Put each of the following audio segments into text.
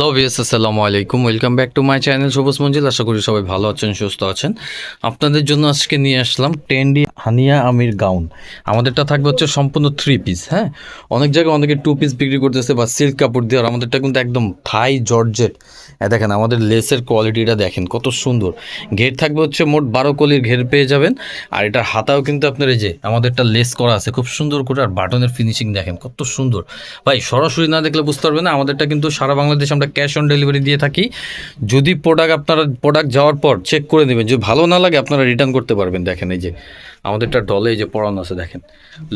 Hello VS আসসালামু আলাইকুম welcome back to my channel Sabuj Manjil আশা করি সবাই ভালো আছেন, সুস্থ আছেন। আপনাদের জন্য আজকে নিয়ে আসলাম টেন্ডি হানিয়া আমির গাউন। আমাদেরটা থাকবে হচ্ছে সম্পূর্ণ থ্রি পিস হ্যাঁ? অনেক জায়গায় অনেকে টু পিস বিক্রি করতেছে বা সিল্ক কাপড় দিয়ে, আর আমাদেরটা কিন্তু একদম থাই জর্জেট দেখেন, আমাদের লেসের কোয়ালিটিটা দেখেন, কত সুন্দর। ঘের থাকবে হচ্ছে মোট বারো কলির ঘের পেয়ে যাবেন। আর এটার হাতাও কিন্তু আপনার এই যে, আমাদেরটা লেস করা আছে, খুব সুন্দর করে। আর বাটনের ফিনিশিং দেখেন, কত সুন্দর। ভাই, সরাসরি না দেখলে বুঝতে পারবেন না, আমাদেরটা কিন্তু সারা বাংলাদেশে আমরা ক্যাশ অন ডেলিভারি দিয়ে থাকি। যদি প্রোডাক্ট আপনারা প্রোডাক্ট যাওয়ার পর চেক করে নেবেন, যদি ভালো না লাগে, আপনারা রিটার্ন করতে পারবেন, দেখেন এই যে। আমাদেরটা ডলে এই যে পড়ানো আছে দেখেন।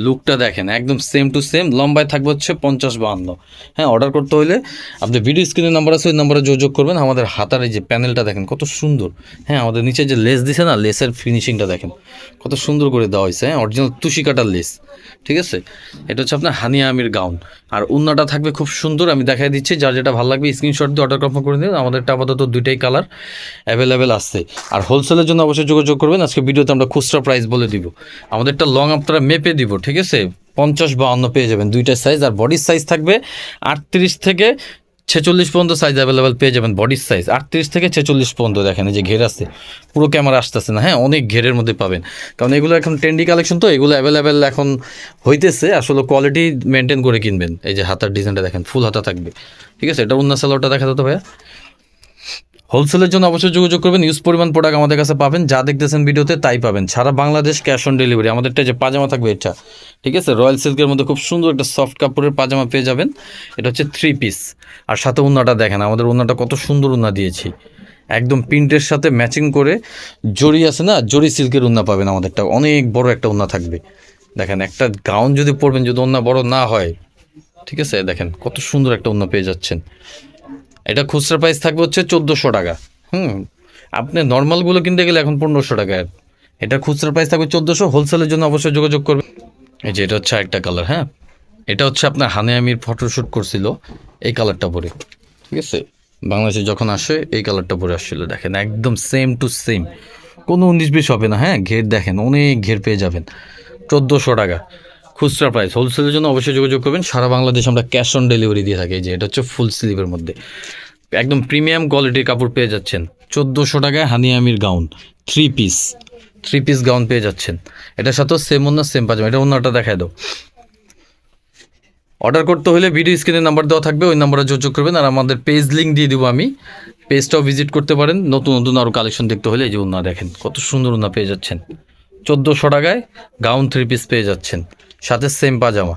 লুকটা দেখেন, একদম সেম টু সেম লম্বায় থাকবে হচ্ছে পঞ্চাশ বাহান্ন। হ্যাঁ অর্ডার করতে হলে আপনি ভিডিও স্ক্রিনের নাম্বার আছে, ওই নাম্বারে যোগাযোগ করবেন। আমাদের হাতার এই যে প্যানেলটা দেখেন, কত সুন্দর। হ্যাঁ আমাদের নিচে যে লেস দিছে না লেসের ফিনিশিংটা দেখেন, কত সুন্দর করে দেওয়া হয়েছে হ্যাঁ অরিজিনাল তুষি কাটার লেস ঠিক আছে? এটা হচ্ছে আপনার হানিয়া আমির গাউন আর উন্নাটা থাকবে খুব সুন্দর, আমি দেখাই দিচ্ছি, যার যেটা ভালো লাগবে স্ক্রিনশট দিয়ে অর্ডার কনফার্ম করে দিন আমাদেরটা আপাতত দুইটাই কালার অ্যাভেলেবেল আছে। আর হোলসেলের জন্য অবশ্যই যোগাযোগ করবেন। আজকে ভিডিওতে আমরা খুচরা প্রাইস বলে দিব। আমাদেরটা লং আপনারা মেপে দিব, ঠিক আছে? পঞ্চাশ বাহান্ন পেয়ে যাবেন দুইটা সাইজ আর বডির সাইজ থাকবে আটত্রিশ থেকে ছেচল্লিশ পর্যন্ত সাইজ অ্যাভেলেবেল পেয়ে যাবেন বডির সাইজ আটত্রিশ থেকে ছেচল্লিশ পর্যন্ত দেখেন, এই যে ঘের আছে। পুরো ক্যামেরা আসতেছে না হ্যাঁ অনেক ঘেরের মধ্যে পাবেন। কারণ এগুলো এখন ট্রেন্ডি কালেকশন তো, এগুলো অ্যাভেলেবেল এখন হইতেছে, আসলে কোয়ালিটি মেনটেন করে কিনবেন। এই যে হাতার ডিজাইনটা দেখেন ফুল হাতা থাকবে। ঠিক আছে, এটা অন্য সালোয়ারটা দেখা যেত ভাইয়া। হোলসেলের জন্য অবশ্যই যোগাযোগ করবেন। ইউজ পরিমাণ প্রোডাক্ট আমাদের কাছে পাবেন। যা দেখতেছেন ভিডিওতে তাই পাবেন। সারা বাংলাদেশ ক্যাশ অন ডেলিভারি আমাদেরটা যে পাজামা থাকবে এটা। ঠিক আছে? রয়্যাল সিল্কের মধ্যে খুব সুন্দর একটা সফট কাপড়ের পাজামা পেয়ে যাবেন। এটা হচ্ছে থ্রি পিস আর সাথে উন্নাটা দেখেন, আমাদের উন্নাটা কত সুন্দর উন্না দিয়েছি। একদম প্রিন্টের সাথে ম্যাচিং করে জরি আছে না? জরি সিল্কের উন্না পাবেন আমাদেরটা। অনেক বড় একটা উন্না থাকবে। দেখেন, একটা গাউন যদি পরবেন, যদি উন্না বড় না হয়, ঠিক আছে? দেখেন, কত সুন্দর একটা উন্না পেয়ে যাচ্ছেন। এটা খুচরা প্রাইস থাকবে হচ্ছে চোদ্দোশো টাকা। হুম, আপনি নর্মালগুলো কিনতে গেলে এখন পনেরোশো টাকা। এটা খুচরা প্রাইস থাকবে চোদ্দোশো হোলসেলের জন্য অবশ্যই যোগাযোগ করবেন। এই যে এটা হচ্ছে একটা কালার হ্যাঁ? এটা হচ্ছে আপনার হানে আমির ফটোশ্যুট করছিল এই কালারটা পরে, ঠিক আছে? বাংলাদেশে যখন আসে, এই কালারটা পরে আসছিল, দেখেন, একদম সেম টু সেম কোনো উনিশ বিশ হবে না হ্যাঁ? ঘের দেখেন, অনেক ঘের পেয়ে যাবেন। চোদ্দোশো টাকা। খুচরা প্রাইস হোলসেলের জন্য অবশ্যই যোগাযোগ করবেন। সারা বাংলাদেশ আমরা ক্যাশ অন ডেলিভারি দিয়ে থাকি। যে, এটা হচ্ছে ফুল স্লিভের মধ্যে। একদম প্রিমিয়াম কোয়ালিটির কাপড় পেয়ে যাচ্ছেন। চোদ্দোশো টাকায় Hania Aamir gown three piece three piece gown পেয়ে যাচ্ছেন। এটার সাথেও সেম অন্য সেম পাজামা। এটা অন্যটা দেখায় দাও। অর্ডার করতে হলে ভিডিও স্ক্রিনে নাম্বার দেওয়া থাকবে। ওই নাম্বারে যোগাযোগ করবেন। আর আমাদের পেজ লিঙ্ক দিয়ে দেবো আমি। পেজটাও ভিজিট করতে পারেন। নতুন নতুন আরও কালেকশন দেখতে হলে এই যে উন্না দেখেন, কত সুন্দর উন্না পেয়ে যাচ্ছেন। চোদ্দোশো টাকায় গাউন থ্রি পিস পেয়ে যাচ্ছেন। সাথে সেম পাজামা।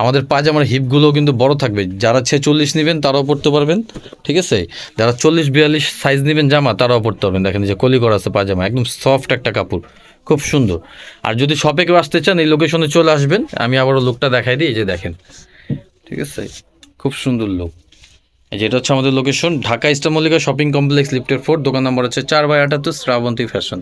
আমাদের পাজামার হিপগুলোও কিন্তু বড় থাকবে। যারা ছেচল্লিশ নেবেন, তারাও পড়তে পারবেন, ঠিক আছে? যারা চল্লিশ, বিয়াল্লিশ সাইজ নেবেন জামা, তারাও পড়তে পারবেন। দেখেন যে কলি করা আছে পাজামা, একদম সফট একটা কাপড়, খুব সুন্দর। আর যদি শপে কেউ আসতে চান, এই লোকেশনে চলে আসবেন। আমি আবারও লোকটা দেখাই দিই যে দেখেন, ঠিক আছে? খুব সুন্দর লোক এই যে এটা হচ্ছে আমাদের location Dhaka Eastern Mallika shopping complex লিফটের ফোর দোকান নম্বর হচ্ছে চার বাই আটাত্তর, শ্রাবন্তী ফ্যাশন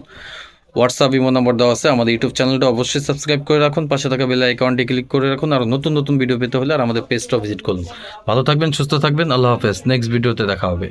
হোয়াটসঅ্যাপ ইমো নম্বর দেওয়া আছে। আমাদের ইউটিউব চ্যানেলটা অবশ্যই সাবস্ক্রাইব করে রাখুন। পাশে থাকা বেলা আইকনটি ক্লিক করে রাখুন। আর নতুন নতুন ভিডিও পেতে হলে আর আমাদের পেজটা ভিজিট করুন। ভালো থাকবেন, সুস্থ থাকবেন। আল্লাহ হাফেজ। নেক্সট ভিডিওতে দেখা হবে।